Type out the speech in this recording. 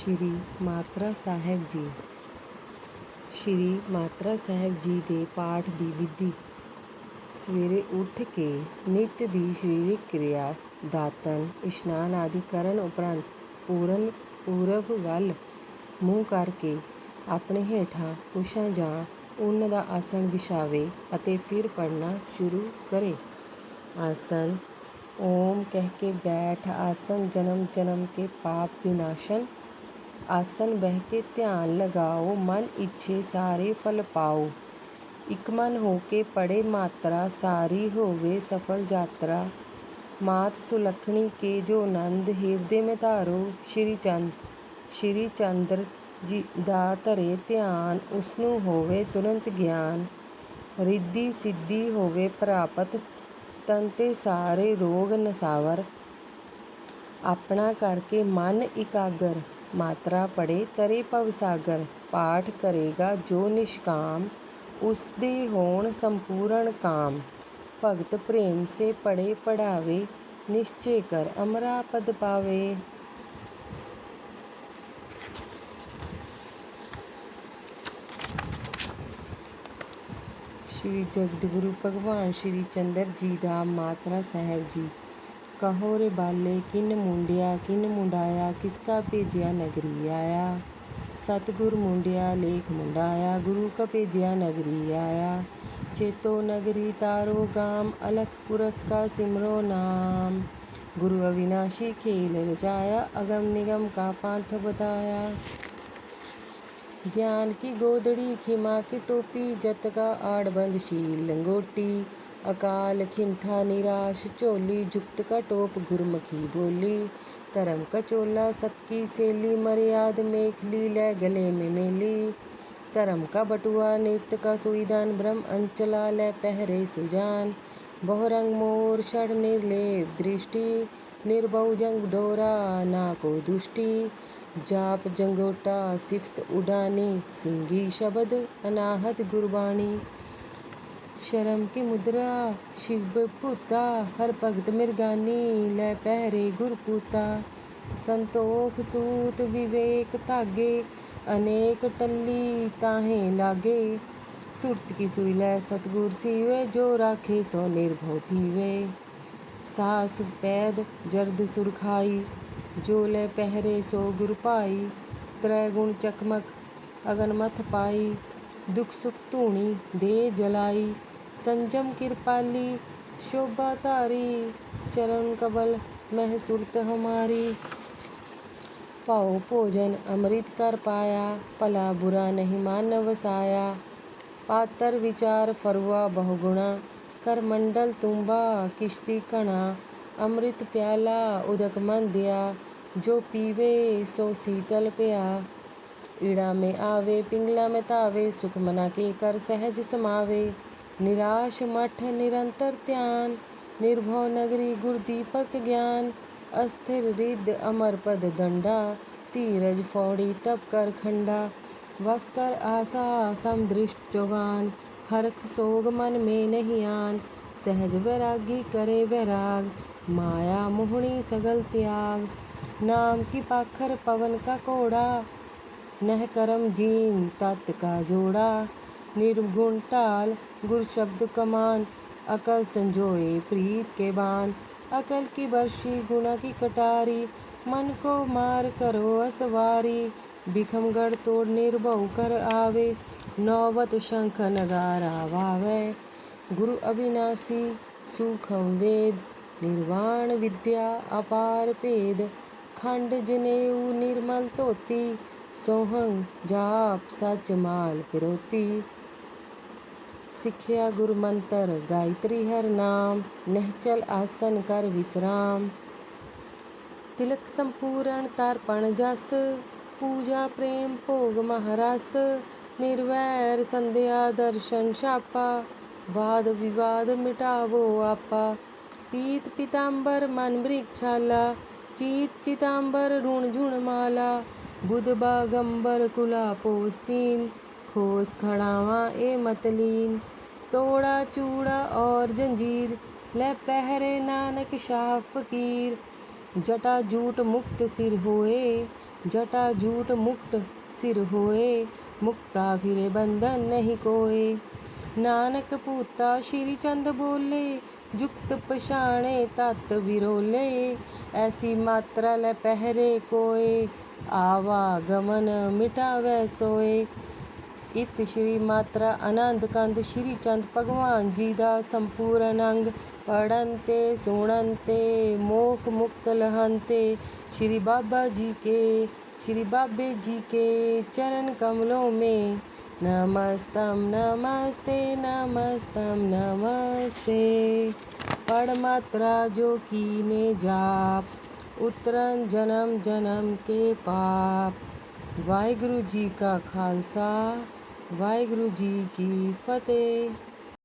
ਸ਼੍ਰੀ ਮਾਤਰਾ ਸਾਹਿਬ ਜੀ। ਸ਼੍ਰੀ ਮਾਤਰਾ ਸਾਹਿਬ ਜੀ ਦੇ ਪਾਠ ਦੀ ਵਿਧੀ। ਸਵੇਰੇ ਉੱਠ ਕੇ ਨਿੱਤ ਦੀ ਸਰੀਰਕ ਕਿਰਿਆ ਦਾਤਨ ਇਸ਼ਨਾਨ ਆਦਿ ਕਰਨ ਉਪਰੰਤ ਪੂਰਨ ਪੂਰਬ ਵੱਲ ਮੂੰਹ ਕਰਕੇ ਆਪਣੇ ਹੇਠਾਂ ਕੁਸ਼ਾ ਜਾਂ ਉੱਨ ਦਾ ਆਸਣ ਵਿਛਾਵੇ ਅਤੇ ਫਿਰ ਪੜ੍ਹਨਾ ਸ਼ੁਰੂ ਕਰੇ। ਆਸਨ ਓਮ ਕਹਿ ਕੇ ਬੈਠ ਆਸਨ ਜਨਮ ਜਨਮ ਕੇ ਪਾਪ ਵਿਨਾਸ਼ਨ ਆਸਣ ਬਹਿ ਕੇ ਧਿਆਨ ਲਗਾਓ, ਮਨ ਇੱਛੇ ਸਾਰੇ ਫਲ ਪਾਓ। ਇਕ ਮਨ ਹੋ ਕੇ ਪੜੇ ਮਾਤਰਾ, ਸਾਰੀ ਹੋਵੇ ਸਫਲ ਯਾਤਰਾ। ਮਾਤ ਸੁਲੱਖਣੀ ਕੇ ਜੋ ਨੰਦ ਹਿਰਦੇ ਮੇ ਧਾਰੋ ਸ਼੍ਰੀ ਚੰਦ। ਸ਼੍ਰੀ ਚੰਦਰ ਜੀ ਦਾ ਧਰੇ ਧਿਆਨ, ਉਸਨੂੰ ਹੋਵੇ ਤੁਰੰਤ ਗਿਆਨ। ਰਿੱਧੀ ਸਿੱਧੀ ਹੋਵੇ ਪ੍ਰਾਪਤ, ਤਨ ਤੇ ਸਾਰੇ ਰੋਗ ਨਸਾਵਰ। ਆਪਣਾ ਕਰਕੇ ਮਨ ਇਕਾਗਰ। ਮਾਤਰਾ ਪੜੇ ਤਰੇ ਭਵ ਸਾਗਰ ਪਾਠ ਕਰੇਗਾ ਜੋ ਨਿਸ਼ਕਾਮ ਉਸ ਦੇ ਹੋਣ ਸੰਪੂਰਨ ਕਾਮ ਭਗਤ ਪ੍ਰੇਮ ਸੇ ਪੜੇ ਪੜਾਵੇ ਨਿਸ਼ਚੇ ਕਰ ਅਮਰਾ ਪਦ ਪਾਵੇ ਸ਼੍ਰੀ ਜਗਦਗੁਰੂ ਭਗਵਾਨ ਸ਼੍ਰੀ ਚੰਦਰ ਜੀ ਦਾ ਮਾਤਰਾ ਸਾਹਿਬ ਜੀ कहो रे बाले, किन मुंडिया, किन मुंडाया, किसका भेजिया नगरी आया? सतगुर मुंडिया, लेख मुंडाया, गुरु का भेजिया नगरी आया। चेतो नगरी, तारो गाम अलख पुरख का सिमरो नाम। गुरु अविनाशी खेल रचाया, अगम निगम का पांथ बताया। ज्ञान की गोदड़ी, खिमा की टोपी, जत का आड़बंद शील लंगोटी। अकाल खिंथा निराश झोली जुक्त का टोप गुरमुखी बोली। धर्म का चोला सत की सेली, मर्याद मेखली लै गले में मेली। धर्म का बटुआ, नृत्य का सुईदान ब्रह्म अंचला, लै पहरे सुजान। बहुरंग मोर, षड निर्लेप दृष्टि, निर्भव जंग डोरा, ना को दुष्टि। जाप जंगोटा, सिफत उडानी, सिंगी शब्द, अनाहत गुरबाणी। शर्म की मुद्रा, शिव भूता, हर भगत मिरगानी, लै पहरे गुरपूता संतोख सूत विवेक धागे, अनेक टल्ली ताहे लागे। सुरत की सुई लै सतगुर सीवे, जो राखे सो निर्भव थीवे सास पैद जर्द सुरखाई जो ले पहरे सो गुर पाई। त्रै गुण चकमक, अगन मथ पाई। दुख सुख धूणी दे जलाई। संजम कृपाली शोभा धारी चरण कबल मह सुरत हमारी। पाओ भोजन अमृत कर पाया, भला बुरा नहीं मान वसाया पातर विचार फरुआ बहुगुणा कर मंडल तुम्बा किश्ती कणा। अमृत प्याला उदक मन दिया, जो पीवे सो शीतल पिया। ईड़ा में आवे, पिंगला में तावे, सुख मना के कर सहज समावे। निराश मठ निरंतर ध्यान निर्भव नगरी गुरदीपक ज्ञान। अस्थिर रिद्ध अमर पद दंडा धीरज फौड़ी तप कर खंडा। वस कर आशा समदृष्ट जोगान हरख सोग मन में नहीं आन। सहज वैरागी करे वैराग, माया मोहनी सगल त्याग। नाम की पाखर पवन का कोड़ा, नह करम जीन तत् का जोड़ा। निर्गुण टाल गुर शब्द कमान, अकल संजोए, प्रीत के बान अकल की वर्षी गुणा की कटारी, मन को मार करो असवारी। बिखमगढ़ तोड़ निर्भव कर आवे, नौबत शंख नगारा वावे। गुरु अविनाशी, सूखम वेद, निर्वाण विद्या अपार भेद खंड जनेऊ निर्मल धोती सोहंग जाप सच माल पिरोती ਸਿੱਖਿਆ ਗੁਰਮੰਤਰ ਗਾਇਤਰੀ ਹਰ ਨਾਮ, ਨਹਿਚਲ ਆਸਨ ਕਰ ਵਿਸਰਾਮ। ਤਿਲਕ ਸੰਪੂਰਨ ਤਰਪਣ ਜਸ, ਪੂਜਾ ਪ੍ਰੇਮ ਭੋਗ ਮਹਾਰਸ, ਨਿਰਵੈਰ ਸੰਧਿਆ ਦਰਸ਼ਨ ਛਾਪਾ, ਵਾਦ ਵਿਵਾਦ ਮਿਟਾਵੋ ਆਪਾ। ਪੀਤ ਪਿਤਾੰਬਰ ਮਨ ਬ੍ਰਿਖਸ਼ਾਲਾ ਚੀਤ ਚਿਤਾੰਬਰ ਰੁਣ ਝੁਣ ਮਾਲਾ, ਬੁੱਧ ਬਾਗੰਬਰ ਕੁਲਾ ਪੋਸਤੀਨ खोस खड़ावा ए मतलीन तोड़ा चूड़ा और जंजीर ले पहरे नानक शाह फकीर जटा जूट मुक्त सिर होए जटा जूट मुक्त सिर होए मुक्ता फिरे बंधन नहीं कोए नानक पूता श्री चंद बोले जुक्त पछाणे तत विरोले ऐसी मात्रा ਲੈ ਪਹਿਰੇ ਕੋਏ ਆਵਾਗਮਨ ਮਿਟਾਵੈ ਸੋਏ इत श्री मात्रा आनंद कंद श्री चंद भगवान जी का संपूर्ण अंग पढ़नते सुनते मोख मुक्त लहनते। श्री बाबा जी के, श्री बाबे जी के चरण कमलों में। नमस्तम, नमस्ते नमस्तम, नमस्ते। पढ़ मात्रा जो की ने जाप उतरन जन्म जन्म के पाप। वाहगुरु जी का खालसा। वाहिगुरु जी की फतेह